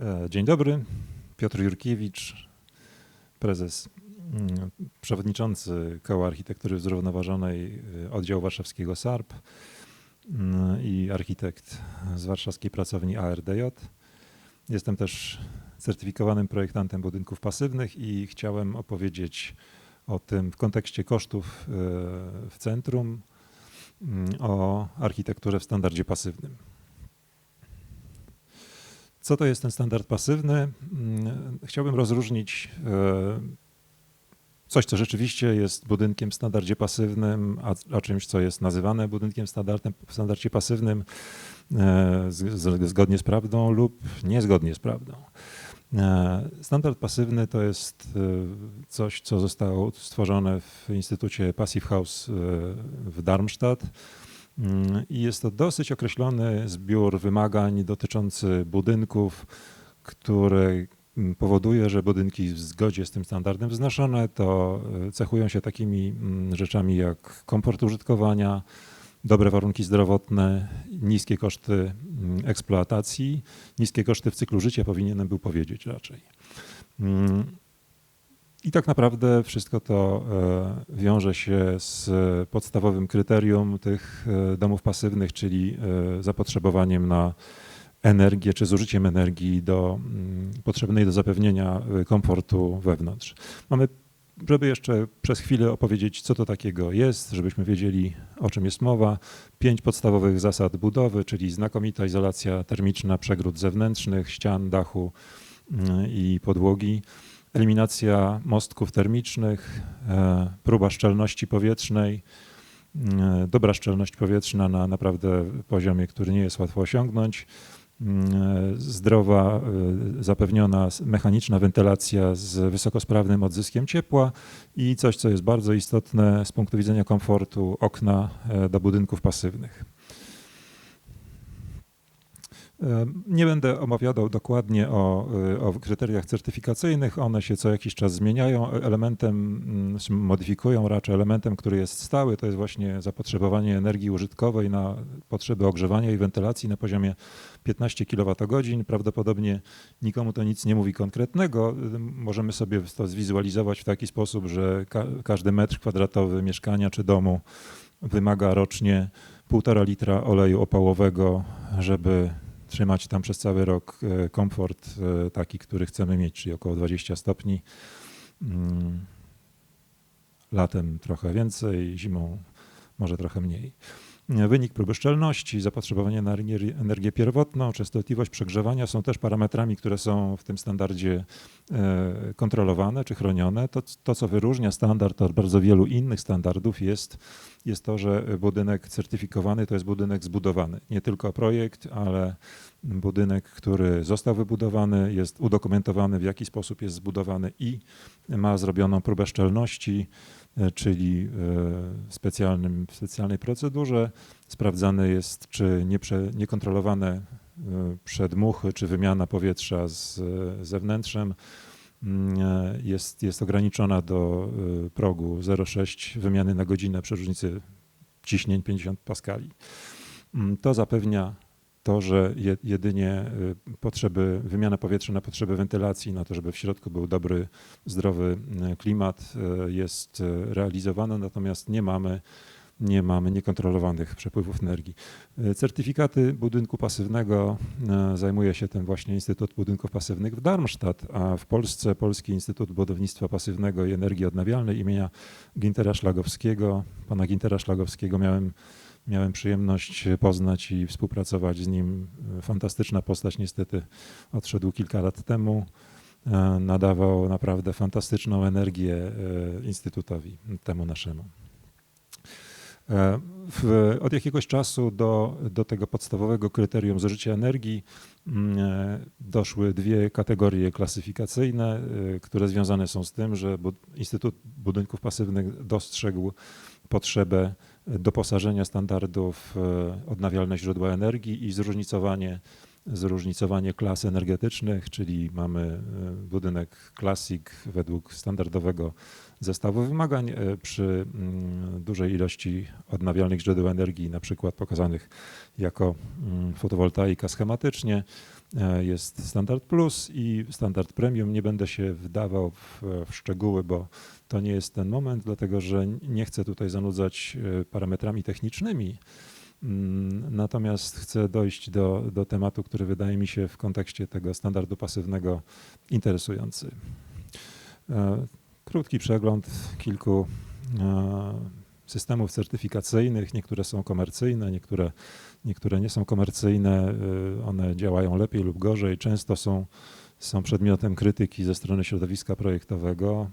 E, Dzień dobry, Piotr Jurkiewicz, prezes, mm, przewodniczący Koła Architektury Zrównoważonej e, Oddziału Warszawskiego SARP mm, i architekt z warszawskiej pracowni ARDJ. Jestem też certyfikowanym projektantem budynków pasywnych i chciałem opowiedzieć o tym w kontekście kosztów e, w centrum, mm, o architekturze w standardzie pasywnym. Co to jest ten standard pasywny? Mm, Chciałbym rozróżnić e, coś, co rzeczywiście jest budynkiem w standardzie pasywnym, a, a czymś, co jest nazywane budynkiem standardem, w standardzie pasywnym e, zgodnie z prawdą lub niezgodnie z prawdą. E, Standard pasywny to jest coś, co zostało stworzone w Instytucie Passive House w Darmstadt. Mm, I jest to dosyć określony zbiór wymagań dotyczący budynków, który mm, powoduje, że budynki w zgodzie z tym standardem wznoszone to e, cechują się takimi mm, rzeczami jak komfort użytkowania, dobre warunki zdrowotne, niskie koszty eksploatacji, niskie koszty w cyklu życia, powinienem był powiedzieć raczej. I tak naprawdę wszystko to e, wiąże się z podstawowym kryterium tych e, domów pasywnych, czyli e, zapotrzebowaniem na energię czy zużyciem energii do, mm, potrzebnej do zapewnienia komfortu wewnątrz. Mamy, żeby jeszcze przez chwilę opowiedzieć, co to takiego jest, żebyśmy wiedzieli, o czym jest mowa, pięć podstawowych zasad budowy, czyli znakomita izolacja termiczna przegród zewnętrznych, ścian, dachu mm, i podłogi, eliminacja mostków termicznych, e, próba szczelności powietrznej, e, dobra szczelność powietrzna na naprawdę poziomie, który nie jest łatwo osiągnąć, e, zdrowa, zapewniona mechaniczna wentylacja z wysokosprawnym odzyskiem ciepła i coś, co jest bardzo istotne z punktu widzenia komfortu, okna do budynków pasywnych. Nie będę omawiał dokładnie o, e, o kryteriach certyfikacyjnych. One się co jakiś czas zmieniają. Elementem, mm, modyfikują raczej elementem, który jest stały, to jest właśnie zapotrzebowanie energii użytkowej na potrzeby ogrzewania i wentylacji na poziomie 15 kWh. Prawdopodobnie nikomu to nic nie mówi konkretnego. Możemy sobie to zwizualizować w taki sposób, że ka każdy metr kwadratowy mieszkania czy domu wymaga rocznie 1,5 litra oleju opałowego, żeby trzymać tam przez cały rok e, komfort e, taki, który chcemy mieć, czyli około 20 stopni. Mm, Latem trochę więcej, zimą może trochę mniej. Wynik próby szczelności, zapotrzebowanie na energię, pierwotną, częstotliwość przegrzewania są też parametrami, które są w tym standardzie e, kontrolowane czy chronione. To, to co wyróżnia standard od bardzo wielu innych standardów jest, jest to, że budynek certyfikowany to jest budynek zbudowany. Nie tylko projekt, ale budynek, który został wybudowany, jest udokumentowany, w jaki sposób jest zbudowany i ma zrobioną próbę szczelności, czyli e, w specjalnym, w specjalnej procedurze. Sprawdzane jest, czy nieprze, niekontrolowane e, przedmuchy, czy wymiana powietrza z e, zewnętrzem mm, e, jest, jest ograniczona do e, progu 0,6 wymiany na godzinę przy różnicy ciśnień 50 paskali. Mm, To zapewnia to, że je- jedynie y, potrzeby, wymiana powietrza na potrzeby wentylacji, na to, żeby w środku był dobry, zdrowy y, klimat, y, jest realizowana, natomiast nie mamy, nie mamy niekontrolowanych przepływów energii. Certyfikaty budynku pasywnego zajmuje się tym właśnie Instytut Budynków Pasywnych w Darmstadt, a w Polsce Polski Instytut Budownictwa Pasywnego i Energii Odnawialnej imienia Gintera Szlagowskiego. Pana Gintera Szlagowskiego miałem Miałem przyjemność poznać i współpracować z nim. Fantastyczna postać, niestety odszedł kilka lat temu. E, Nadawał naprawdę fantastyczną energię e, Instytutowi, temu naszemu. E, W, od jakiegoś czasu do, do tego podstawowego kryterium zużycia energii mm, e, doszły dwie kategorie klasyfikacyjne, e, które związane są z tym, że Instytut Budynków Pasywnych dostrzegł potrzebę doposażenia standardów w odnawialne źródła energii i zróżnicowanie, zróżnicowanie klas energetycznych, czyli mamy e, budynek Classic według standardowego zestawu wymagań e, przy mm, dużej ilości odnawialnych źródeł energii, na przykład pokazanych jako mm, fotowoltaika schematycznie e, jest standard plus i standard premium. Nie będę się wdawał w, w szczegóły, bo to nie jest ten moment, dlatego że nie chcę tutaj zanudzać parametrami technicznymi. Mm, Natomiast chcę dojść do, do tematu, który wydaje mi się w kontekście tego standardu pasywnego interesujący. E, Krótki przegląd kilku e, systemów certyfikacyjnych. Niektóre są komercyjne, niektóre, niektóre nie są komercyjne. E, One działają lepiej lub gorzej. Często są, są przedmiotem krytyki ze strony środowiska projektowego,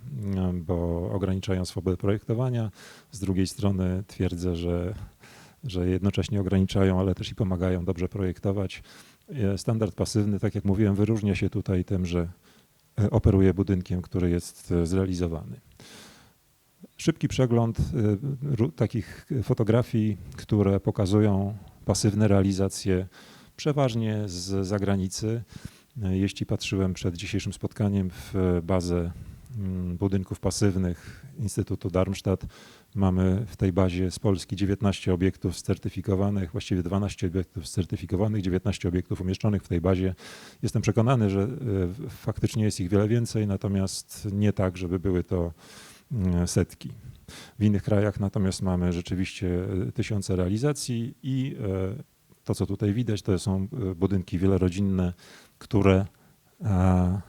bo ograniczają swobodę projektowania. Z drugiej strony twierdzę, że, że jednocześnie ograniczają, ale też i pomagają dobrze projektować. E, Standard pasywny, tak jak mówiłem, wyróżnia się tutaj tym, że e, operuje budynkiem, który jest e, zrealizowany. Szybki przegląd takich fotografii, które pokazują pasywne realizacje przeważnie z zagranicy. Jeśli patrzyłem przed dzisiejszym spotkaniem w bazę budynków pasywnych Instytutu Darmstadt, mamy w tej bazie z Polski 19 obiektów certyfikowanych, właściwie 12 obiektów certyfikowanych, 19 obiektów umieszczonych w tej bazie. Jestem przekonany, że y, faktycznie jest ich wiele więcej, natomiast nie tak, żeby były to mm, setki. W innych krajach natomiast mamy rzeczywiście e, tysiące realizacji i e, to, co tutaj widać, to są e, budynki wielorodzinne, które, e,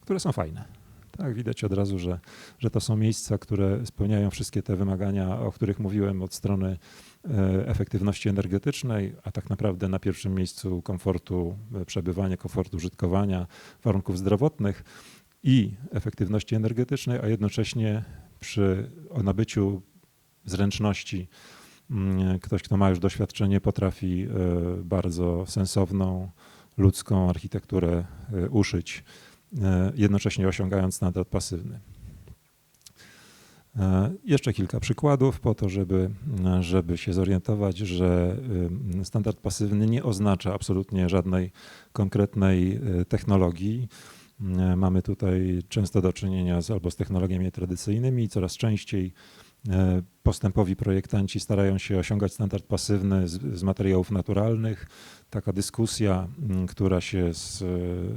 które są fajne. Tak, widać od razu, że, że to są miejsca, które spełniają wszystkie te wymagania, o których mówiłem od strony e, efektywności energetycznej, a tak naprawdę na pierwszym miejscu komfortu e, przebywania, komfortu użytkowania, warunków zdrowotnych i efektywności energetycznej, a jednocześnie przy nabyciu zręczności mm, ktoś, kto ma już doświadczenie, potrafi e, bardzo sensowną, ludzką architekturę uszyć, jednocześnie osiągając standard pasywny. E, Jeszcze kilka przykładów po to, żeby, żeby się zorientować, że standard pasywny nie oznacza absolutnie żadnej konkretnej e, technologii. E, Mamy tutaj często do czynienia z, albo z technologiami tradycyjnymi, coraz częściej e, postępowi projektanci starają się osiągać standard pasywny z, z materiałów naturalnych. Taka dyskusja, m, która się z, e,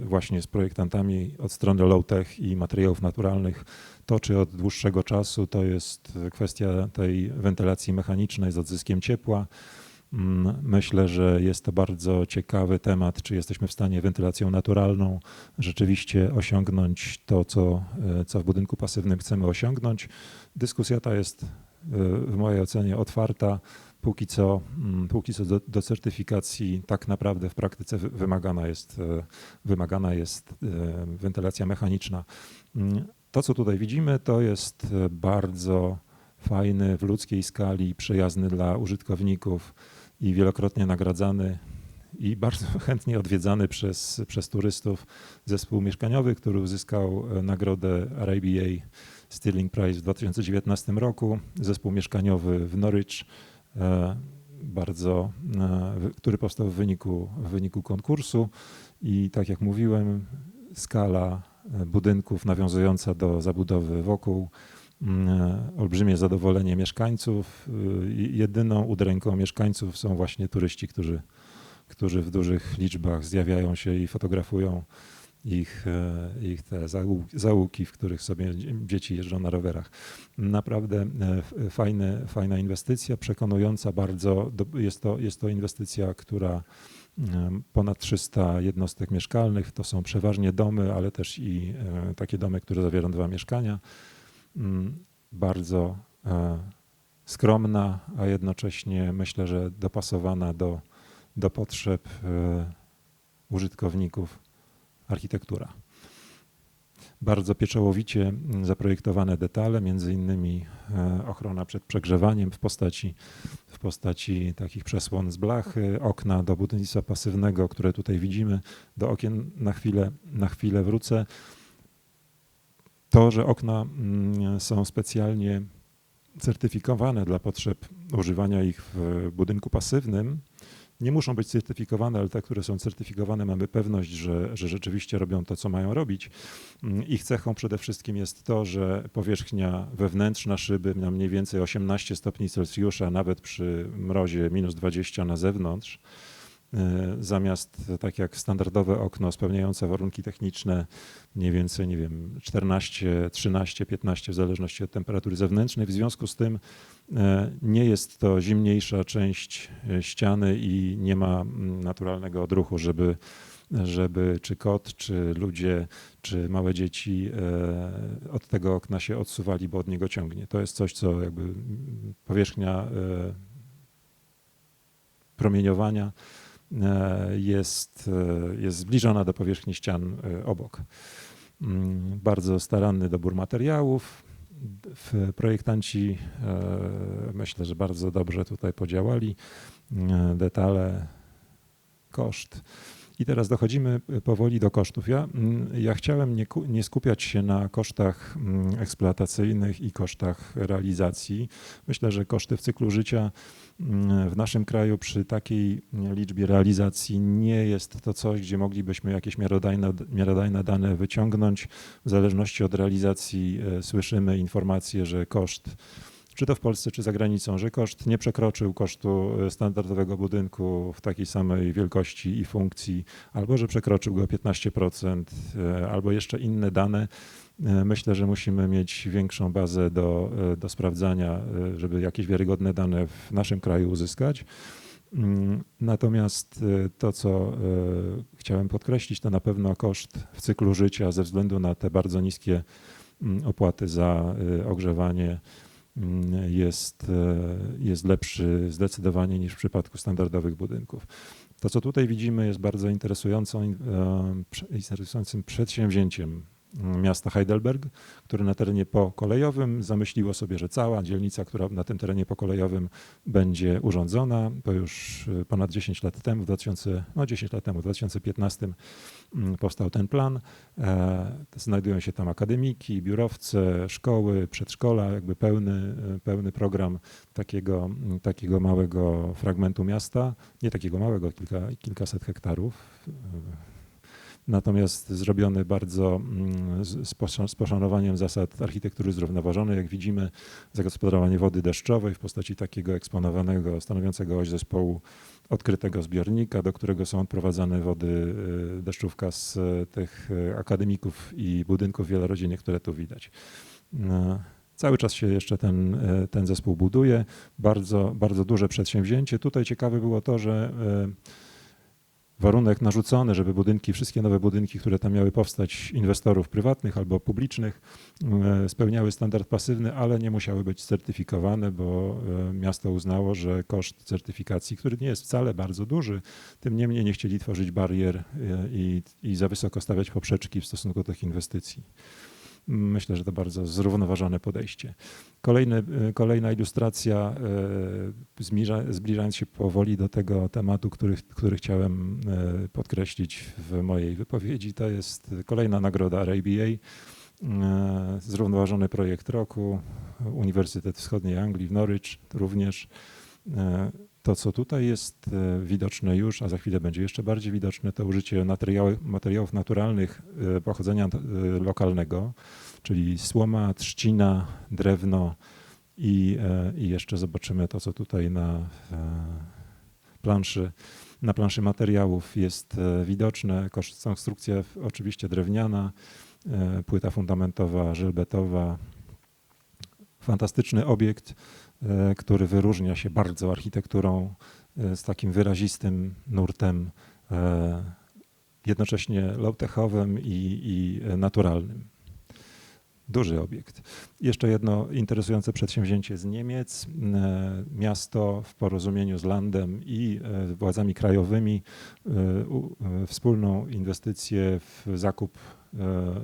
właśnie z projektantami od strony low-tech i materiałów naturalnych toczy od dłuższego czasu, to jest kwestia tej wentylacji mechanicznej z odzyskiem ciepła. Mm, Myślę, że jest to bardzo ciekawy temat, czy jesteśmy w stanie wentylacją naturalną rzeczywiście osiągnąć to, co, e, co w budynku pasywnym chcemy osiągnąć. Dyskusja ta jest e, w mojej ocenie otwarta. Póki co, mm, póki co do, do certyfikacji tak naprawdę w praktyce wy- wymagana jest, e, wymagana jest wentylacja mechaniczna. Mm, To, co tutaj widzimy, to jest bardzo fajny w ludzkiej skali, przyjazny dla użytkowników i wielokrotnie nagradzany i bardzo chętnie odwiedzany przez, przez turystów zespół mieszkaniowy, który uzyskał e, nagrodę RIBA Stirling Prize w 2019 roku. Zespół mieszkaniowy w Norwich, e, bardzo, e, który powstał w wyniku, w wyniku konkursu i tak jak mówiłem, skala budynków nawiązująca do zabudowy wokół, olbrzymie zadowolenie mieszkańców. y, Jedyną udręką mieszkańców są właśnie turyści, którzy, którzy w dużych liczbach zjawiają się i fotografują ich, e, ich te zału- załuki, w których sobie dzieci jeżdżą na rowerach. Naprawdę e, fajny, fajna inwestycja, przekonująca bardzo. Jest to, jest to inwestycja, która ponad 300 jednostek mieszkalnych, to są przeważnie domy, ale też i e, takie domy, które zawierają dwa mieszkania. Mm, Bardzo e, skromna, a jednocześnie myślę, że dopasowana do, do potrzeb e, użytkowników architektura. Bardzo pieczołowicie zaprojektowane detale, między innymi e, ochrona przed przegrzewaniem w postaci, w postaci takich przesłon z blachy, okna do budownictwa pasywnego, które tutaj widzimy. Do okien na chwilę, na chwilę wrócę. To, że okna mm, są specjalnie certyfikowane dla potrzeb używania ich w budynku pasywnym, nie muszą być certyfikowane, ale te, które są certyfikowane, mamy pewność, że, że rzeczywiście robią to, co mają robić. Mm, Ich cechą przede wszystkim jest to, że powierzchnia wewnętrzna szyby na mniej więcej 18 stopni Celsjusza, nawet przy mrozie minus 20 na zewnątrz, zamiast tak jak standardowe okno spełniające warunki techniczne, mniej więcej, nie wiem, 14, 13, 15 w zależności od temperatury zewnętrznej. W związku z tym nie jest to zimniejsza część ściany i nie ma mm, naturalnego odruchu, żeby żeby czy kot, czy ludzie, czy małe dzieci od tego okna się odsuwali, bo od niego ciągnie. To jest coś, co jakby powierzchnia e, promieniowania jest, jest zbliżona do powierzchni ścian obok. Mm, bardzo staranny dobór materiałów. Projektanci myślę, że bardzo dobrze tutaj podziałali. Detale, koszt. I teraz dochodzimy e, powoli do kosztów. Ja, mm, ja chciałem nie, nie, skupiać się na kosztach mm, eksploatacyjnych i kosztach realizacji. Myślę, że koszty w cyklu życia mm, w naszym kraju przy takiej liczbie realizacji nie jest to coś, gdzie moglibyśmy jakieś miarodajne, miarodajne dane wyciągnąć. W zależności od realizacji e, słyszymy informacje, że koszt czy to w Polsce, czy za granicą, że koszt nie przekroczył kosztu e, standardowego budynku w takiej samej wielkości i funkcji, albo że przekroczył go 15%, e, albo jeszcze inne dane. E, myślę, że musimy mieć większą bazę do, do sprawdzania, żeby jakieś wiarygodne dane w naszym kraju uzyskać. Mm, natomiast to, co chciałem podkreślić, to na pewno koszt w cyklu życia ze względu na te bardzo niskie mm, opłaty za ogrzewanie jest, e, jest lepszy zdecydowanie niż w przypadku standardowych budynków. To, co tutaj widzimy, jest bardzo e, interesującym przedsięwzięciem miasta Heidelberg, które na terenie pokolejowym zamyśliło sobie, że cała dzielnica, która na tym terenie pokolejowym będzie urządzona, to już y, ponad 10 lat temu, w 2000, no 10 lat temu, w 2015 mm, powstał ten plan. E, znajdują się tam akademiki, biurowce, szkoły, przedszkola, jakby pełny, y, pełny program takiego, mm, takiego małego fragmentu miasta, nie takiego małego, kilka, kilkaset hektarów natomiast zrobiony bardzo mm, z poszanowaniem zasad architektury zrównoważonej. Jak widzimy, zagospodarowanie wody deszczowej w postaci takiego eksponowanego, stanowiącego oś zespołu odkrytego zbiornika, do którego są odprowadzane wody y, deszczówka z tych y, akademików i budynków wielorodzinnych, które tu widać. Cały czas się jeszcze ten, y, ten zespół buduje. Bardzo, bardzo duże przedsięwzięcie. Tutaj ciekawe było to, że warunek narzucony, żeby budynki, wszystkie nowe budynki, które tam miały powstać, inwestorów prywatnych albo publicznych, e, spełniały standard pasywny, ale nie musiały być certyfikowane, bo e, miasto uznało, że koszt certyfikacji, który nie jest wcale bardzo duży, tym niemniej nie chcieli tworzyć barier e, i, i za wysoko stawiać poprzeczki w stosunku do tych inwestycji. Myślę, że to bardzo zrównoważone podejście. Kolejny, e, kolejna ilustracja, e, zbliża, zbliżając się powoli do tego tematu, który, który chciałem e, podkreślić w mojej wypowiedzi, to jest kolejna nagroda RABA. Zrównoważony projekt roku, Uniwersytet Wschodniej Anglii w Norwich również. To, co tutaj jest widoczne już, a za chwilę będzie jeszcze bardziej widoczne, to użycie materiałów, naturalnych pochodzenia lokalnego czyli słoma, trzcina, drewno i, e, i jeszcze zobaczymy to, co tutaj na e, planszy, na planszy materiałów jest e, widoczne. Konstrukcja oczywiście drewniana, płyta fundamentowa, żelbetowa. Fantastyczny obiekt, który wyróżnia się bardzo architekturą z takim wyrazistym nurtem, jednocześnie low-techowym i, i naturalnym duży obiekt. Jeszcze jedno interesujące przedsięwzięcie z Niemiec. E, miasto w porozumieniu z Landem i e, władzami krajowymi e, wspólną inwestycję w zakup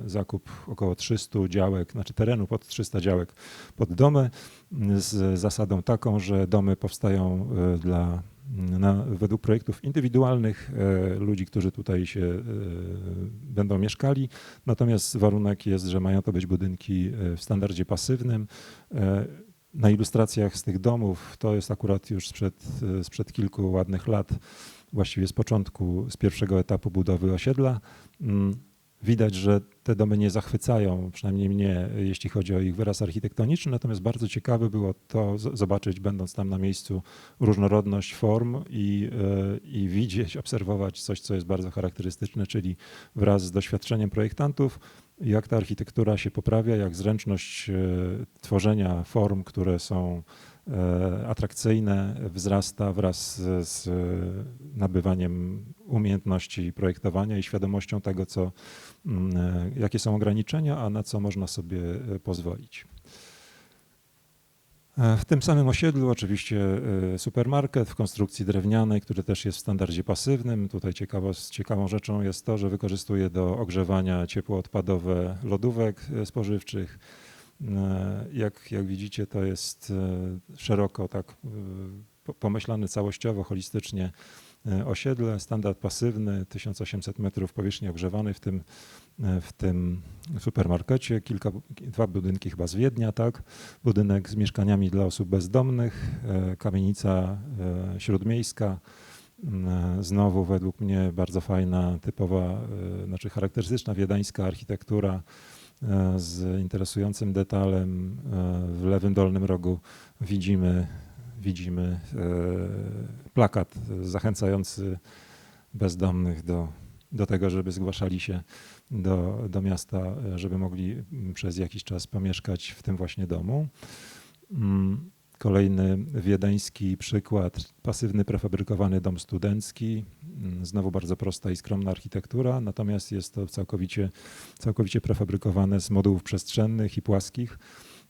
zakup około 300 działek, znaczy terenu pod 300 działek pod domy z zasadą taką, że domy powstają dla na, według projektów indywidualnych e, ludzi, którzy tutaj się e, będą mieszkali. Natomiast warunek jest, że mają to być budynki e, w standardzie pasywnym. Na ilustracjach z tych domów, to jest akurat już sprzed, sprzed kilku ładnych lat, właściwie z początku, z pierwszego etapu budowy osiedla. Widać, że te domy nie zachwycają, przynajmniej mnie, jeśli chodzi o ich wyraz architektoniczny, natomiast bardzo ciekawe było to zobaczyć, będąc tam na miejscu, różnorodność form i, e, i widzieć, obserwować coś, co jest bardzo charakterystyczne, czyli wraz z doświadczeniem projektantów, jak ta architektura się poprawia, jak zręczność e, tworzenia form, które są atrakcyjne wzrasta wraz z, z nabywaniem umiejętności projektowania i świadomością tego, co, mm, e, jakie są ograniczenia, a na co można sobie e, pozwolić. W tym samym osiedlu oczywiście supermarket w konstrukcji drewnianej, który też jest w standardzie pasywnym. Tutaj ciekawo, ciekawą rzeczą jest to, że wykorzystuje do ogrzewania ciepło odpadowe lodówek spożywczych. E, jak, jak widzicie, to jest e, szeroko tak e, pomyślane całościowo, holistycznie osiedle, standard pasywny, 1800 metrów powierzchni ogrzewanej w tym, w tym supermarkecie, kilka, dwa budynki chyba z Wiednia, tak? budynek z mieszkaniami dla osób bezdomnych, kamienica śródmiejska, znowu według mnie bardzo fajna, typowa, znaczy charakterystyczna wiedeńska architektura, z interesującym detalem. E, w lewym dolnym rogu widzimy, widzimy e, plakat zachęcający bezdomnych do, do tego, żeby zgłaszali się do, do miasta, żeby mogli przez jakiś czas pomieszkać w tym właśnie domu. Kolejny wiedeński przykład, pasywny prefabrykowany dom studencki. Mm, znowu bardzo prosta i skromna architektura, natomiast jest to całkowicie, całkowicie prefabrykowane z modułów przestrzennych i płaskich.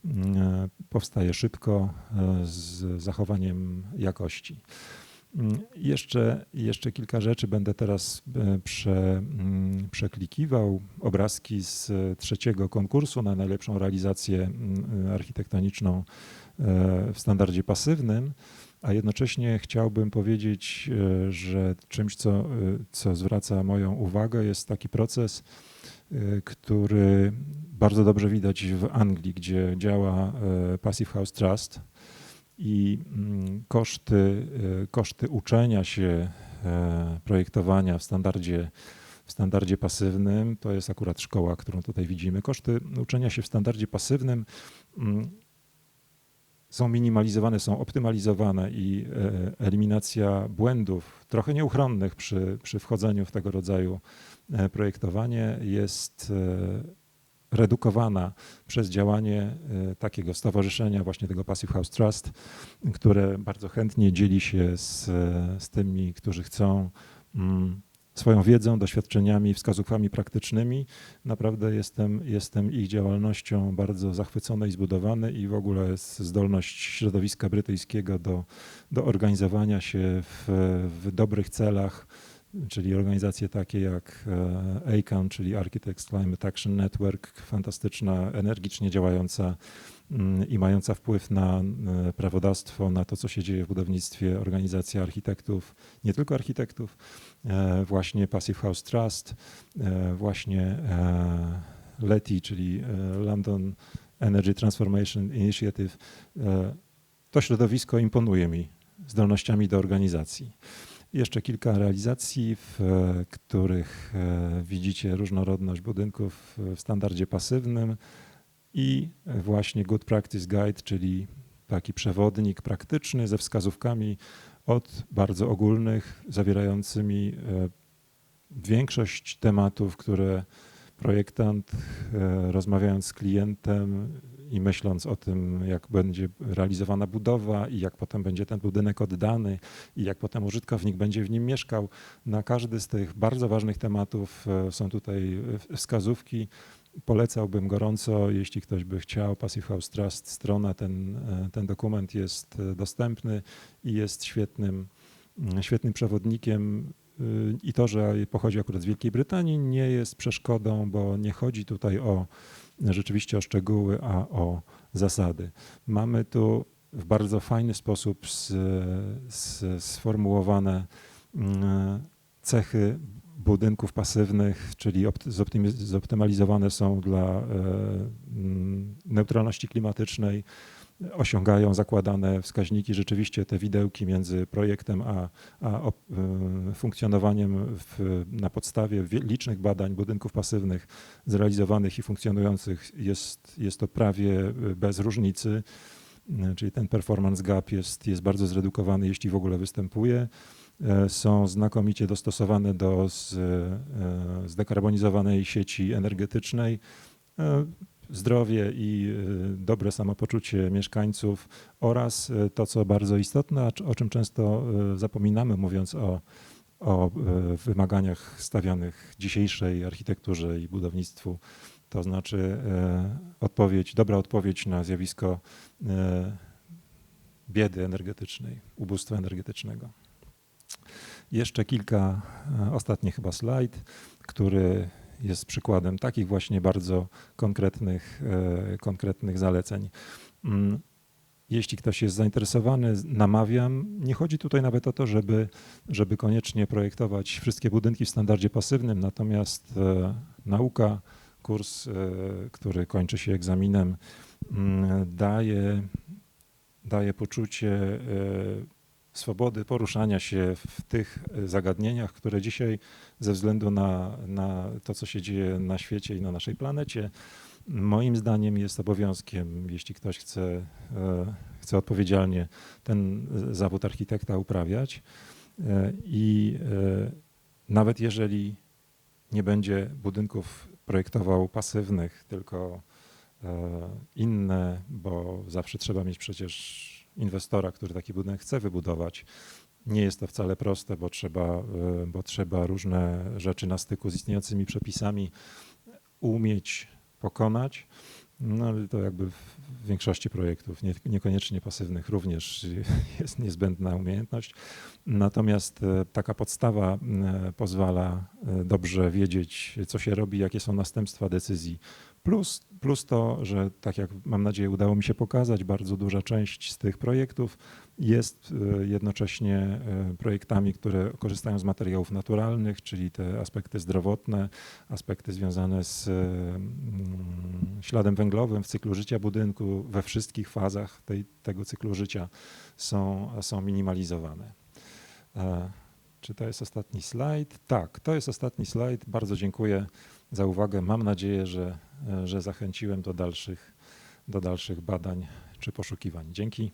Mm, powstaje szybko e, z zachowaniem jakości. Mm, jeszcze, jeszcze kilka rzeczy będę teraz e, prze, przeklikiwał. Obrazki z trzeciego konkursu na najlepszą realizację architektoniczną w standardzie pasywnym, a jednocześnie chciałbym powiedzieć, e, że czymś, co, e, co zwraca moją uwagę, jest taki proces, e, który bardzo dobrze widać w Anglii, gdzie działa Passive House Trust i mm, koszty, koszty uczenia się projektowania w standardzie w standardzie pasywnym, to jest akurat szkoła, którą tutaj widzimy. Koszty uczenia się w standardzie pasywnym mm, są minimalizowane, są optymalizowane i e, eliminacja błędów, trochę nieuchronnych przy, przy wchodzeniu w tego rodzaju e, projektowanie jest e, redukowana przez działanie takiego stowarzyszenia, właśnie tego Passive House Trust, które bardzo chętnie dzieli się z, z tymi, którzy chcą mm, swoją wiedzą, doświadczeniami, wskazówkami praktycznymi. Naprawdę jestem, jestem ich działalnością bardzo zachwycony i zbudowany i w ogóle zdolność środowiska brytyjskiego do, do organizowania się w, w dobrych celach, czyli organizacje takie jak e, ACAN, czyli Architects Climate Action Network, fantastyczna, energicznie działająca Mm, i mająca wpływ na e, prawodawstwo, na to, co się dzieje w budownictwie, organizacja architektów, nie tylko architektów, e, właśnie Passive House Trust, właśnie LETI, czyli London Energy Transformation Initiative. To środowisko imponuje mi zdolnościami do organizacji. Jeszcze kilka realizacji, w których widzicie różnorodność budynków w standardzie pasywnym i właśnie Good Practice Guide, czyli taki przewodnik praktyczny ze wskazówkami od bardzo ogólnych, zawierającymi e, większość tematów, które projektant e, rozmawiając z klientem i myśląc o tym, jak będzie realizowana budowa i jak potem będzie ten budynek oddany i jak potem użytkownik będzie w nim mieszkał, na każdy z tych bardzo ważnych tematów e, są tutaj wskazówki Polecałbym gorąco, jeśli ktoś by chciał, Passive House Trust, strona, ten, e, ten dokument jest e, dostępny i jest świetnym, świetnym przewodnikiem. Y, I to, że pochodzi akurat z Wielkiej Brytanii, nie jest przeszkodą, bo nie chodzi tutaj o rzeczywiście o szczegóły, a o zasady. Mamy tu w bardzo fajny sposób sformułowane mm, cechy budynków pasywnych, czyli zoptymalizowane są dla e, mm, neutralności klimatycznej, osiągają zakładane wskaźniki. Rzeczywiście te widełki między projektem a, a y, funkcjonowaniem w, na podstawie wie- licznych badań budynków pasywnych zrealizowanych i funkcjonujących jest, jest to prawie y, bez różnicy. Y, Czyli ten performance gap jest, jest bardzo zredukowany, jeśli w ogóle występuje. E, Są znakomicie dostosowane do z, e, zdekarbonizowanej sieci energetycznej. Zdrowie i e, dobre samopoczucie mieszkańców oraz e, to, co bardzo istotne, o czym często e, zapominamy, mówiąc o, o wymaganiach stawianych dzisiejszej architekturze i budownictwu, to znaczy odpowiedź, dobra odpowiedź na zjawisko biedy energetycznej, ubóstwa energetycznego. Jeszcze kilka, ostatni chyba slajd, który jest przykładem takich właśnie bardzo konkretnych, e, konkretnych zaleceń. Mm, Jeśli ktoś jest zainteresowany, namawiam. Nie chodzi tutaj nawet o to, żeby, żeby koniecznie projektować wszystkie budynki w standardzie pasywnym, natomiast e, nauka, kurs, e, który kończy się egzaminem, mm, daje, daje poczucie swobody poruszania się w tych e, zagadnieniach, które dzisiaj ze względu na, na to, co się dzieje na świecie i na naszej planecie, moim zdaniem jest obowiązkiem, jeśli ktoś chce, e, chce odpowiedzialnie ten e, zawód architekta uprawiać. I nawet jeżeli nie będzie budynków projektował pasywnych, tylko inne, bo zawsze trzeba mieć przecież inwestora, który taki budynek chce wybudować. Nie jest to wcale proste, bo trzeba, e, bo trzeba różne rzeczy na styku z istniejącymi przepisami umieć pokonać. No ale to jakby w większości projektów, nie, niekoniecznie pasywnych, również jest niezbędna umiejętność. Natomiast e, taka podstawa e, pozwala dobrze wiedzieć, co się robi, jakie są następstwa decyzji. Plus, plus to, że tak jak mam nadzieję udało mi się pokazać, bardzo duża część z tych projektów jest e, jednocześnie e, projektami, które korzystają z materiałów naturalnych, czyli te aspekty zdrowotne, aspekty związane z e, mm, śladem węglowym w cyklu życia budynku, we wszystkich fazach tej, tego cyklu życia są, są minimalizowane. Czy to jest ostatni slajd? Tak, to jest ostatni slajd. Bardzo dziękuję za uwagę. Mam nadzieję, że, e, że zachęciłem do dalszych, do dalszych badań czy poszukiwań. Dzięki.